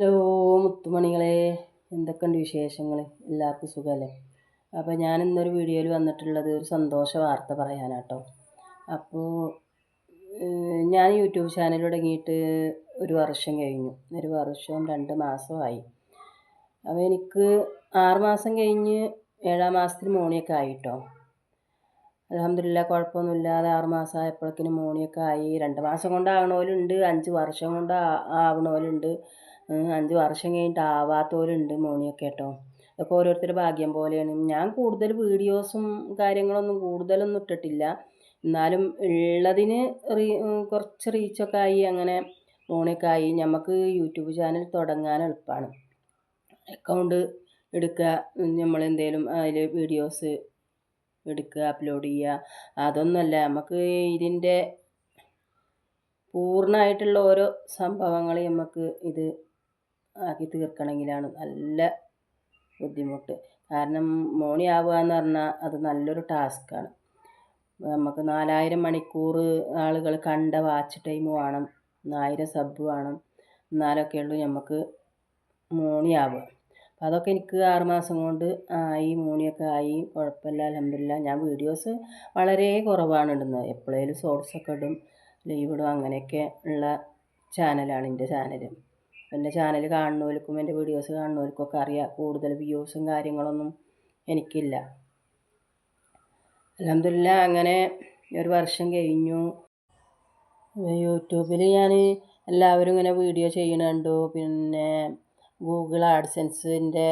Hello മുത്തുമണികളെ എന്തൊക്കെയുണ്ട് വിശേഷങ്ങൾ എല്ലാവർക്കും സുഖമല്ലേ അപ്പോൾ ഞാൻ ഇന്നൊരു വീഡിയോയിൽ വന്നിട്ടുള്ളത് ഒരു സന്തോഷ വാർത്ത പറയാനാട്ടോ. അപ്പോൾ ഞാൻ യൂട്യൂബ് ചാനൽ തുടങ്ങിയിട്ട് ഒരു വർഷം കഴിഞ്ഞു. ഒരു വർഷവും രണ്ട് മാസമായി. അപ്പോൾ എനിക്ക് ആറുമാസം കഴിഞ്ഞ് ഏഴാം മാസത്തിൽ മോണിയൊക്കെ ആയിട്ടോ. അലഹമില്ല കുഴപ്പമൊന്നുമില്ലാതെ ആറ് മാസം ആയപ്പോഴേക്കിനും മോണിയൊക്കെ ആയി. രണ്ട് മാസം കൊണ്ട് ആകണോലുണ്ട് അഞ്ച് വർഷം കൊണ്ട് ആവണോലുണ്ട്. അഞ്ച് വർഷം കഴിഞ്ഞിട്ട് ആവാത്തവരുണ്ട് മോണിയൊക്കെ കേട്ടോ അതൊക്കെ ഓരോരുത്തരുടെ ഭാഗ്യം പോലെയാണ്. ഞാൻ കൂടുതൽ വീഡിയോസും കാര്യങ്ങളൊന്നും കൂടുതലൊന്നും ഇട്ടിട്ടില്ല. എന്നാലും ഉള്ളതിന് റീ കുറച്ച് റീച്ചൊക്കെ ആയി അങ്ങനെ മോണിയൊക്കെ ആയി. നമുക്ക് യൂട്യൂബ് ചാനൽ തുടങ്ങാൻ എളുപ്പമാണ് അക്കൗണ്ട് എടുക്കുക നമ്മളെന്തേലും അതിൽ വീഡിയോസ് എടുക്കുക അപ്ലോഡ് ചെയ്യുക. അതൊന്നുമല്ല നമുക്ക് ഇതിന്റെ പൂർണമായിട്ടുള്ള ഓരോ സംഭവങ്ങൾ നമുക്ക് ഇത് ആക്കി തീർക്കണമെങ്കിലാണ് നല്ല ബുദ്ധിമുട്ട്. കാരണം മോണി ആവുക എന്ന് പറഞ്ഞാൽ അത് നല്ലൊരു ടാസ്ക്കാണ്. നമുക്ക് നാലായിരം മണിക്കൂർ ആളുകൾ കണ്ട വാച്ച് ടൈം വേണം ആയിരം സബ് വേണം എന്നാലൊക്കെ ഉള്ളൂ നമുക്ക് മോണി ആവുക. അപ്പം അതൊക്കെ എനിക്ക് ആറുമാസം കൊണ്ട് ആയി മോണിയൊക്കെ ആയി കുഴപ്പമില്ല അലഹമില്ല ഞാൻ വീഡിയോസ് വളരെ കുറവാണ് ഇടുന്നത്. എപ്പോഴേലും ഷോർട്സൊക്കെ ഇടും ലീവ് ഇടും അങ്ങനെയൊക്കെ ഉള്ള ചാനലാണ് എന്റെ ചാനൽ എന്റെ ചാനൽ കാണുന്നവർക്കും എന്റെ വീഡിയോസ് കാണുന്നവർക്കൊക്കെ അറിയാം. കൂടുതൽ വ്യൂസും കാര്യങ്ങളൊന്നും എനിക്കില്ല. അലഹമില്ല അങ്ങനെ ഒരു വർഷം കഴിഞ്ഞു. യൂട്യൂബിൽ ഞാൻ എല്ലാവരും ഇങ്ങനെ വീഡിയോ ചെയ്യണ പിന്നെ ഗൂഗിൾ ആഡ്സെൻസിന്റെ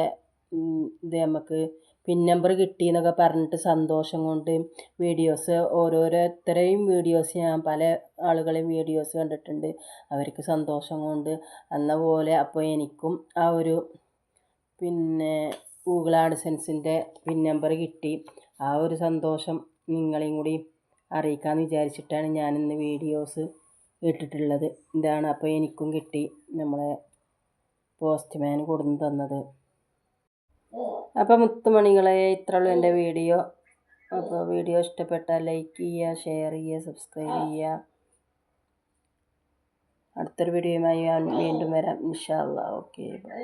ഇത് നമുക്ക് പിൻ നമ്പർ കിട്ടി എന്നൊക്കെ പറഞ്ഞിട്ട് സന്തോഷം കൊണ്ട് വീഡിയോസ് ഓരോരുത്തരെയും വീഡിയോസ് ഞാൻ പല ആളുകളെയും വീഡിയോസ് കണ്ടിട്ടുണ്ട്. അവർക്ക് സന്തോഷം കൊണ്ട് എന്ന പോലെ അപ്പോൾ എനിക്കും ആ ഒരു പിന്നെ ഗൂഗിൾ ആഡ്സെൻസിന്റെ പിൻ നമ്പർ കിട്ടി. ആ ഒരു സന്തോഷം നിങ്ങളെയും കൂടി അറിയിക്കാമെന്ന് വിചാരിച്ചിട്ടാണ് ഞാനിന്ന് വീഡിയോസ് ഇട്ടിട്ടുള്ളത്. ഇതാണ് അപ്പോൾ എനിക്കും കിട്ടി നമ്മളെ പോസ്റ്റ്മാൻ കൊടുന്ന് തന്നത്. അപ്പോൾ മുത്തുമണികളെ ഇത്രയുള്ളൂ എന്റെ വീഡിയോ. അപ്പോൾ വീഡിയോ ഇഷ്ടപ്പെട്ടാൽ ലൈക്ക് ചെയ്യുക ഷെയർ ചെയ്യുക സബ്സ്ക്രൈബ് ചെയ്യുക. അടുത്തൊരു വീഡിയോയുമായി ഞാൻ വീണ്ടും വരാം. ഇൻഷാല്ല ഓക്കെ ബൈ